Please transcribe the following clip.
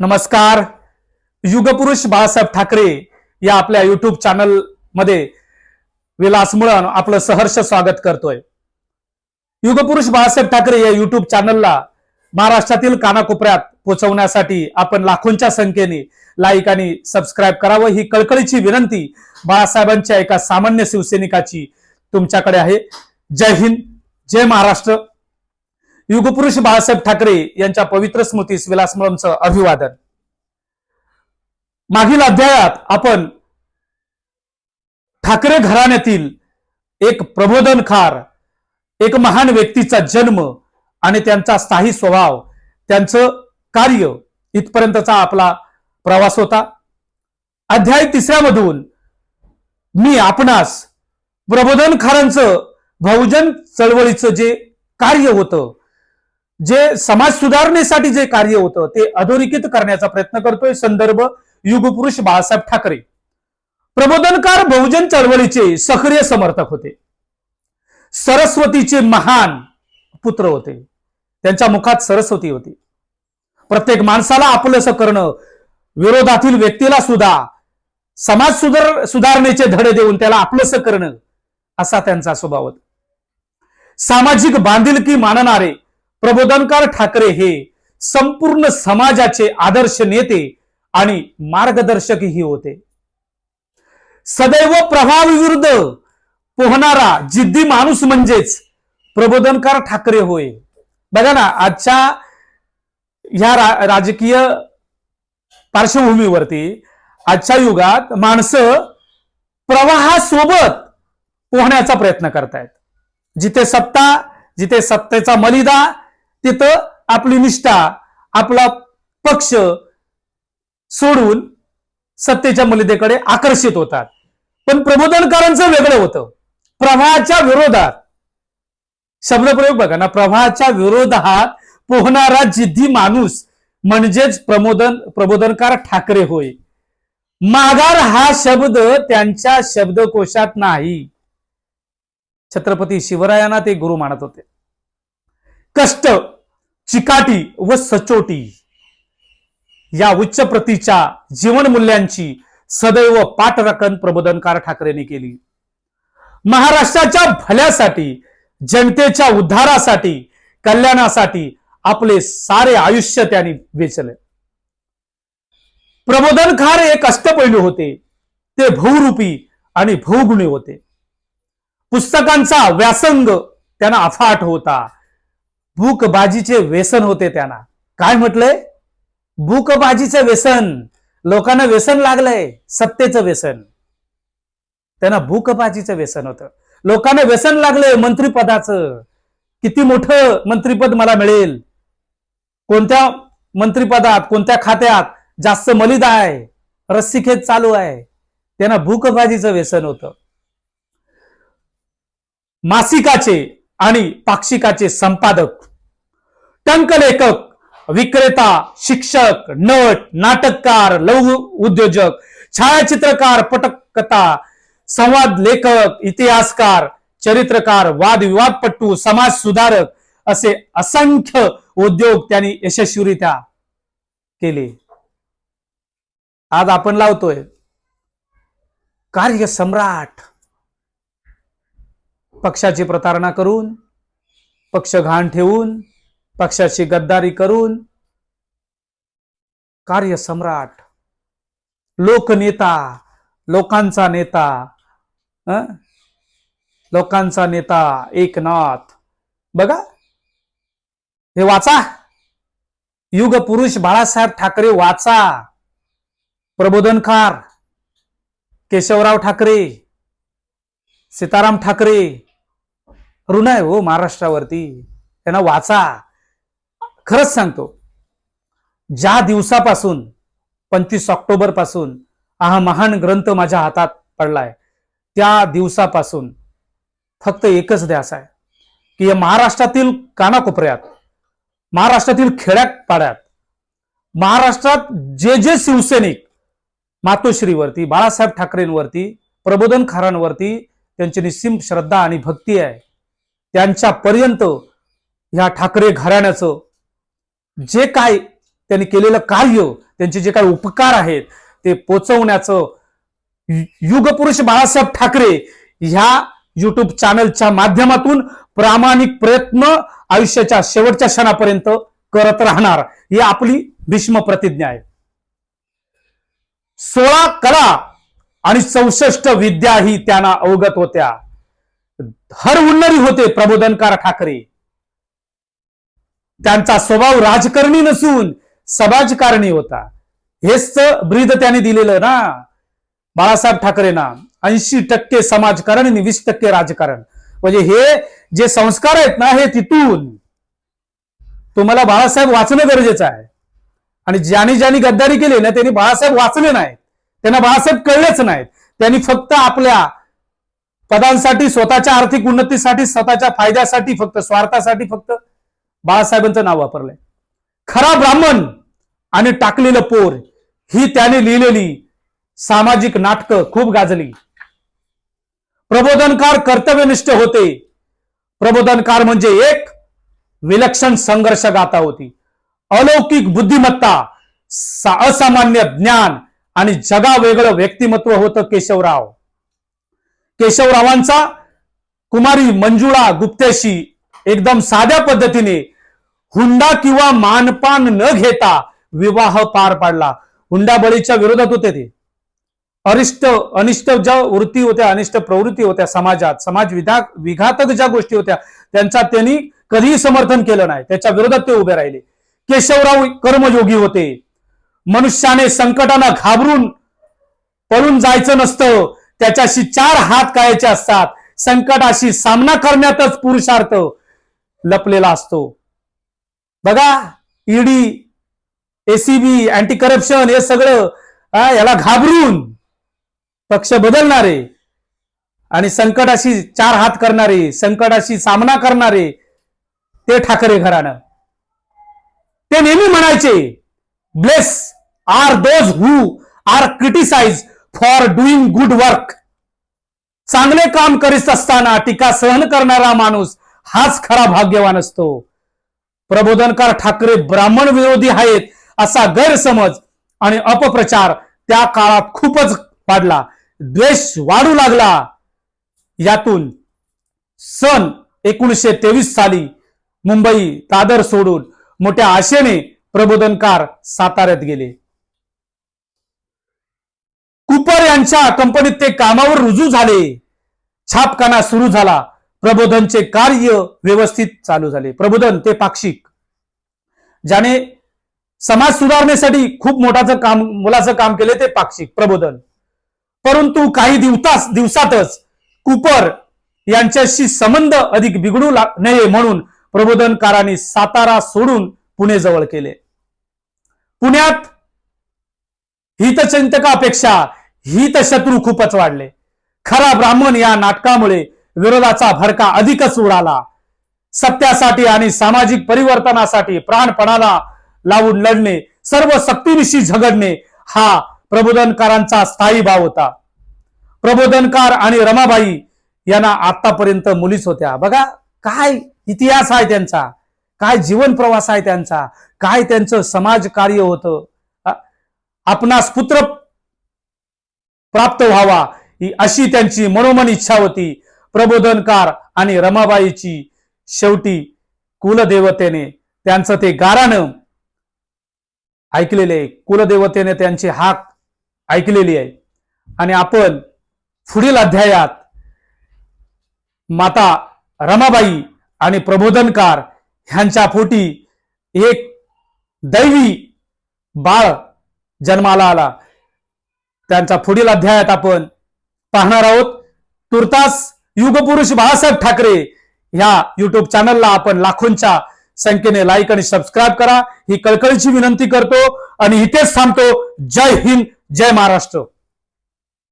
नमस्कार. युगपुरुष बाळासाहेब ठाकरे या आपल्या युट्यूब चॅनलमध्ये विलास मुळन आपलं सहर्ष स्वागत करतोय. युगपुरुष बाळासाहेब ठाकरे या युट्यूब चॅनलला महाराष्ट्रातील कानाकोपऱ्यात पोहोचवण्यासाठी आपण लाखोंच्या संख्येने लाईक आणि सबस्क्राईब करावं ही कळकळीची विनंती बाळासाहेबांच्या एका सामान्य शिवसैनिकाची तुमच्याकडे आहे. जय हिंद जय महाराष्ट्र. युगपुरुष बाळासाहेब ठाकरे यांच्या पवित्र स्मृतीस विलासमळमचं अभिवादन. मागील अध्यायात आपण ठाकरे घराण्यातील एक प्रबोधनकार एक महान व्यक्तीचा जन्म आणि त्यांचा स्थायी स्वभाव त्यांचं कार्य इथपर्यंतचा आपला प्रवास होता. अध्याय तिसऱ्यामधून मी आपणास प्रबोधनकारांचं बहुजन चळवळीचं जे कार्य होतं जे समाज सुधारणेसाठी जे कार्य होतं ते अधोरेखित करण्याचा प्रयत्न करतोय संदर्भ युगपुरुष बाळासाहेब ठाकरे. प्रबोधनकार बहुजन चळवळीचे सक्रिय समर्थक होते. सरस्वतीचे महान पुत्र होते. त्यांच्या मुखात सरस्वती होती. प्रत्येक माणसाला आपलंसं करणं विरोधातील व्यक्तीला सुद्धा समाज सुधार सुधारणेचे धडे देऊन त्याला आपलंसं करणं असा त्यांचा स्वभाव होता. सामाजिक बांधिलकी मानणारे प्रबोधनकार ठाकरे हे संपूर्ण समाजाचे आदर्श नेते आणि मार्गदर्शकही होते. सदैव प्रभाविरुद्ध पोहणारा जिद्दी माणूस म्हणजेच प्रबोधनकार ठाकरे होय. बघा ना आजच्या ह्या रा- राजकीय पार्श्वभूमीवरती आजच्या युगात माणसं प्रवाहासोबत पोहण्याचा प्रयत्न करतायत. जिथे सत्ता जिथे सत्तेचा मलिदा तिथं आपली निष्ठा आपला पक्ष सोडून सत्तेच्या मलिदेकडे आकर्षित होतात. पण प्रबोधनकारांचं वेगळं होतं. प्रवाहाच्या विरोधात शब्दप्रयोग बघा ना प्रवाहाच्या विरोधात पोहणारा जिद्दी माणूस म्हणजेच प्रबोधन प्रबोधनकार ठाकरे होय. माघार हा शब्द त्यांच्या शब्दकोशात नाही. छत्रपती शिवरायांना ते गुरु मानत होते. कष्ट चिकाटी व सचोटी या उच्च प्रतीच्या जीवन मूल्यांची सदैव पाठराखण प्रबोधनकार ठाकरेंनी केली. महाराष्ट्राच्या भल्यासाठी जनतेच्या उद्धारासाठी कल्याणासाठी आपले सारे आयुष्य त्यांनी वेचले. प्रबोधनकार एक अष्टपैलू होते ते बहुरूपी आणि बहुगुणी होते. पुस्तकांचा व्यासंग त्यांना अफाट होता. भूकबाजीचे व्यसन होते त्यांना. काय म्हटलंय? भूकबाजीचं व्यसन. लोकांना व्यसन लागलंय. सत्तेचं व्यसन. त्यांना भूकबाजीचं व्यसन होतं. लोकांना व्यसन लागलंय मंत्रिपदाचं. किती मोठं मंत्रिपद मला मिळेल? कोणत्या मंत्रिपदात कोणत्या खात्यात जास्त मलिदा आहे? रस्सीखेच चालू आहे. त्यांना भूकबाजीचं व्यसन होतं. मासिकाचे आणि पाक्षिकाचे संपादक टंकलेखक विक्रेता शिक्षक नट नाटककार लघु उद्योजक छायाचित्रकार पटकथा संवाद लेखक इतिहासकार चरित्रकार वादविवादपट्टू समाज सुधारक असे असंख्य उद्योग त्यांनी यशस्वीरित्या केले. आज आपण लावतोय कार्य सम्राट पक्षाची प्रतारणा करून पक्ष घाण ठेवून पक्षाची गद्दारी करून कार्य सम्राट लोकनेता लोकांचा नेता लोकांचा नेता एकनाथ. बघा हे वाचा. युग पुरुष बाळासाहेब ठाकरे वाचा. प्रबोधनकार केशवराव ठाकरे सीताराम ठाकरे ऋण आहे हो महाराष्ट्रावरती. त्यांना वाचा. खरंच सांगतो. ज्या दिवसापासून पंचवीस ऑक्टोबरपासून हा महान ग्रंथ माझ्या हातात पडलाय त्या दिवसापासून फक्त एकच ध्यास आहे की या महाराष्ट्रातील कानाकोपऱ्यात महाराष्ट्रातील खेड्यात पाड्यात महाराष्ट्रात जे जे शिवसैनिक मातोश्रीवरती बाळासाहेब ठाकरेंवरती प्रबोधन खारांवरती त्यांची निस्सीम श्रद्धा आणि भक्ती आहे. त्यांच्यापर्यंत ह्या ठाकरे घराण्याचं जे काय त्यांनी केलेलं कार्य त्यांचे जे काही उपकार आहेत ते पोचवण्याचं युगपुरुष बाळासाहेब ठाकरे ह्या युट्यूब चॅनलच्या माध्यमातून प्रामाणिक प्रयत्न आयुष्याच्या शेवटच्या क्षणापर्यंत करत राहणार. ही आपली भीष्म प्रतिज्ञा आहे. सोळा कला आणि चौसष्ट विद्या ही त्यांना अवगत होत्या. हर उन्नरी होते प्रबोधनकार ठाकरे. त्यांचा स्वभाव राजकारणी नसून समाजकारणी होता. हेच ब्रीद त्यांनी दिलेलं ना. बाळासाहेब ठाकरेंना ऐंशी टक्के समाजकारण आणि वीस टक्के राजकारण. म्हणजे हे जे संस्कार आहेत ना हे तिथून. तुम्हाला बाळासाहेब वाचणं गरजेचं आहे. आणि ज्यांनी ज्यांनी गद्दारी केली ना त्यांनी बाळासाहेब वाचले नाहीत. त्यांना बाळासाहेब कळलेच नाहीत. त्यांनी फक्त आपल्या पदांसाठी स्वतःच्या आर्थिक उन्नतीसाठी स्वतःच्या फायद्यासाठी फक्त स्वार्थासाठी फक्त बाळासाहेबांचं नाव वापरलंय. खरा ब्राह्मण आणि टाकलेलं पोर ही त्याने लिहिलेली सामाजिक नाटकं खूप गाजली. प्रबोधनकार कर्तव्यनिष्ठ होते. प्रबोधनकार म्हणजे एक विलक्षण संघर्ष गाथा होती. अलौकिक बुद्धिमत्ता असामान्य ज्ञान आणि जगा वेगळं व्यक्तिमत्व होतं केशवराव. केशवरावांचा कुमारी मंजुळा गुप्तेशी एकदम साध्या पद्धतीने हुंडा किंवा मानपान न घेता विवाह पार पाडला. हुंडाबळीच्या विरोधात होते ते. अरिष्ट अनिष्ट ज्या वृत्ती होत्या अनिष्ट प्रवृत्ती होत्या समाजात समाज विधा विघातक ज्या गोष्टी होत्या त्यांचा त्यांनी कधीही समर्थन केलं नाही. त्याच्या विरोधात ते उभे राहिले. केशवराव कर्मयोगी होते. मनुष्याने संकटांना घाबरून पळून जायचं नसतं. त्याच्याशी चार हात कायचे असतात. संकटाशी सामना करण्यातच पुरुषार्थ लपलेला असतो. बघा ईडी एसीबी अँटी करप्शन हे सगळं याला घाबरून पक्ष बदलणारे आणि संकटाशी चार हात करणारे संकटाशी सामना करणारे ते ठाकरे घराणं. ते नेहमी म्हणायचे bless are those who are criticise for doing good work चांगले काम करीत असताना टीका सहन करणारा माणूस हाच खरा भाग्यवान असतो. प्रबोधनकार ठाकरे ब्राह्मण विरोधी आहेत असा गैरसमज आणि अपप्रचार त्या काळात खूपच वाढला. द्वेष वाढू लागला. यातून सन एकोणीसशे तेवीस साली मुंबई दादर सोडून मोठ्या आशेने प्रबोधनकार साताऱ्यात गेले. त्यांच्या कंपनीत ते कामावर रुजू झाले. छापखाना सुरू झाला. प्रबोधनचे कार्य व्यवस्थित चालू झाले. प्रबोधन ते पाक्षिक. ज्याने समाज सुधारणेसाठी खूप मोठाचं काम मुलाचं काम केले ते पाक्षिक. प्रबोधन. परंतु काही दिवसास दिवसातच कुपर यांच्याशी संबंध अधिक बिघडू नये म्हणून प्रबोधनकारांनी सातारा सोडून पुणे जवळ केले. पुण्यात हितचिंतकापेक्षा हितशत्रू खूपच वाढले. खरा ब्राह्मण या नाटकामुळे विरोधाचा भडका अधिकच उडाला. सत्यासाठी आणि सामाजिक परिवर्तनासाठी प्राणपणाला लावून लढणे सर्व सक्तीविषयी झगडणे हा प्रबोधनकारांचा स्थायी भाव होता. प्रबोधनकार आणि रमाबाई यांना आतापर्यंत मुलीच होत्या. बघा काय इतिहास आहे त्यांचा? काय जीवन प्रवास आहे त्यांचा? काय त्यांचं समाज कार्य होतं? आपणास पुत्र प्राप्त व्हावा ही अशी त्यांची मनोमन इच्छा होती. प्रबोधनकार आणि रमाबाईची शेवटी कुलदेवतेने त्यांचं ते गारानं ऐकलेले आहे कुलदेवतेने त्यांची हाक ऐकलेली आहे. आणि आपण पुढील अध्यायात माता रमाबाई आणि प्रबोधनकार ह्यांच्या पोटी एक दैवी बाळ जन्माला आला. त्यांचा पुढील अध्यायात आपण पाहणार आहोत. तुर्तास युगपुरुष बाळासाहेब ठाकरे ह्या युट्यूब चॅनलला आपण लाखोंच्या संख्येने लाईक आणि सबस्क्राईब करा. ही कळकळीची विनंती करतो आणि इथेच थांबतो. जय हिंद जय महाराष्ट्र.